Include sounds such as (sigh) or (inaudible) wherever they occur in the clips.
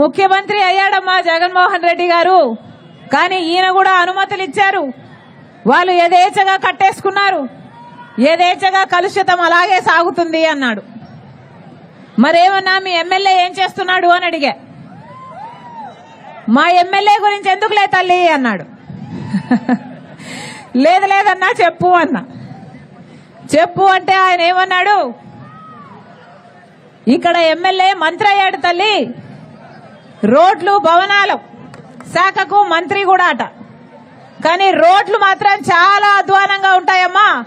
ముఖ్యమంత్రి అయ్యాడమ్మా జగన్మోహన్ రెడ్డి గారు. కానీ ఈయన కూడా అనుమతులు ఇచ్చారు. వాళ్ళు యథేచ్ఛగా కట్టేసుకున్నారు. యథేచ్ఛగా కలుషితం అలాగే సాగుతుంది అన్నాడు. మరేమన్నా మీ ఎమ్మెల్యే ఏం చేస్తున్నాడు అని అడిగా. మా ఎమ్మెల్యే గురించి ఎందుకులే తల్లి అన్నాడు. (laughs) లేదు లేదన్నా చెప్పు అన్నా. చెప్పు అంటే ఆయన ఏమన్నాడు? ఇక్కడ ఎమ్మెల్యే మంత్రి అయ్యాడు తల్లి. రోడ్లు భవనాలు. శాఖకు మంత్రి కూడా అట. కానీ రోడ్లు మాత్రం చాలా అధ్వానంగా ఉంటాయమ్మా.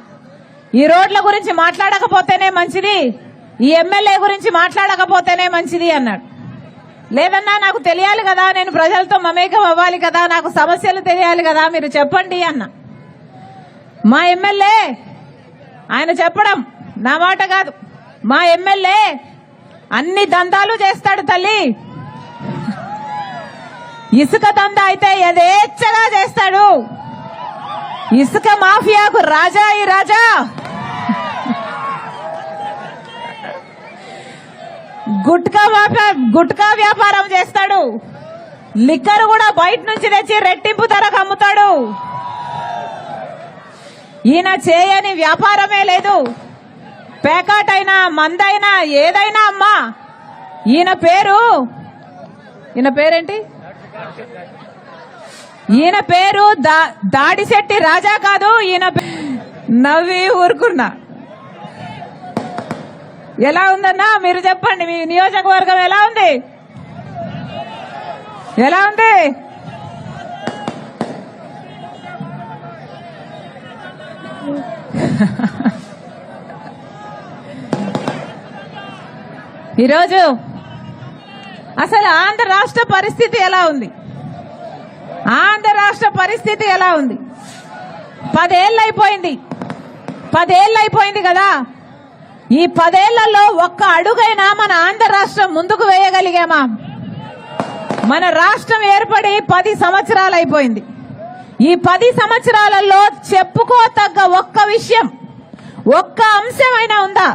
ఈ రోడ్ల గురించి మాట్లాడకపోతేనే మంచిది. ఈ ఎమ్మెల్యే గురించి మాట్లాడకపోతేనే మంచిది అన్నాడు. లేదన్నా నాకు తెలియాలి కదా నేను ప్రజలతో మమేకం అవ్వాలి కదా నాకు సమస్యలు తెలియాలి కదా మీరు చెప్పండి అన్న. మా ఎమ్మెల్యే ఆయన చెప్పడం నా మాట కాదు. మా ఎమ్మెల్యే అన్ని దందాలు చేస్తాడు తల్లి. ఇసుక దంద అయితే యథేచ్ఛగా చేస్తాడు. ఇసుక మాఫియాకు రాజా ఈ రాజా. గుట్కా వ్యాపారం గుట్కా వ్యాపారం చేస్తాడు. లిక్కర్ కూడా బయట నుంచి తెచ్చి రెట్టింపు ధరకు అమ్ముతాడు. ఈయన చేయని వ్యాపారమే లేదు. పేకాటైనా మందైనా ఏదైనా అమ్మా. ఈయన పేరు ఈయన పేరేంటి? ఈయన పేరు దా- దాడిశెట్టి రాజా కాదు ఈయన నవ్వి ఊరుకున్నా. ఎలా ఉందన్నా? మీరు చెప్పండి మీ నియోజకవర్గం ఎలా ఉంది? ఎలా ఉంది? (laughs) ఈరోజు అసలు ఆంధ్ర రాష్ట్ర పరిస్థితి ఎలా ఉంది? ఆంధ్ర రాష్ట్ర పరిస్థితి ఎలా ఉంది? పదేళ్ళు అయిపోయింది పదేళ్ళు అయిపోయింది కదా? ఈ పదేళ్ళలో ఒక్క అడుగైనా మన ఆంధ్ర రాష్ట్రం ముందుకు వేయగలిగామా? మన రాష్ట్రం ఏర్పడి పది సంవత్సరాలు అయిపోయింది ఈ పది సంవత్సరాలలో చెప్పుకోతగ్గ ఒక్క విషయం ఒక్క అంశమైనా ఉందా?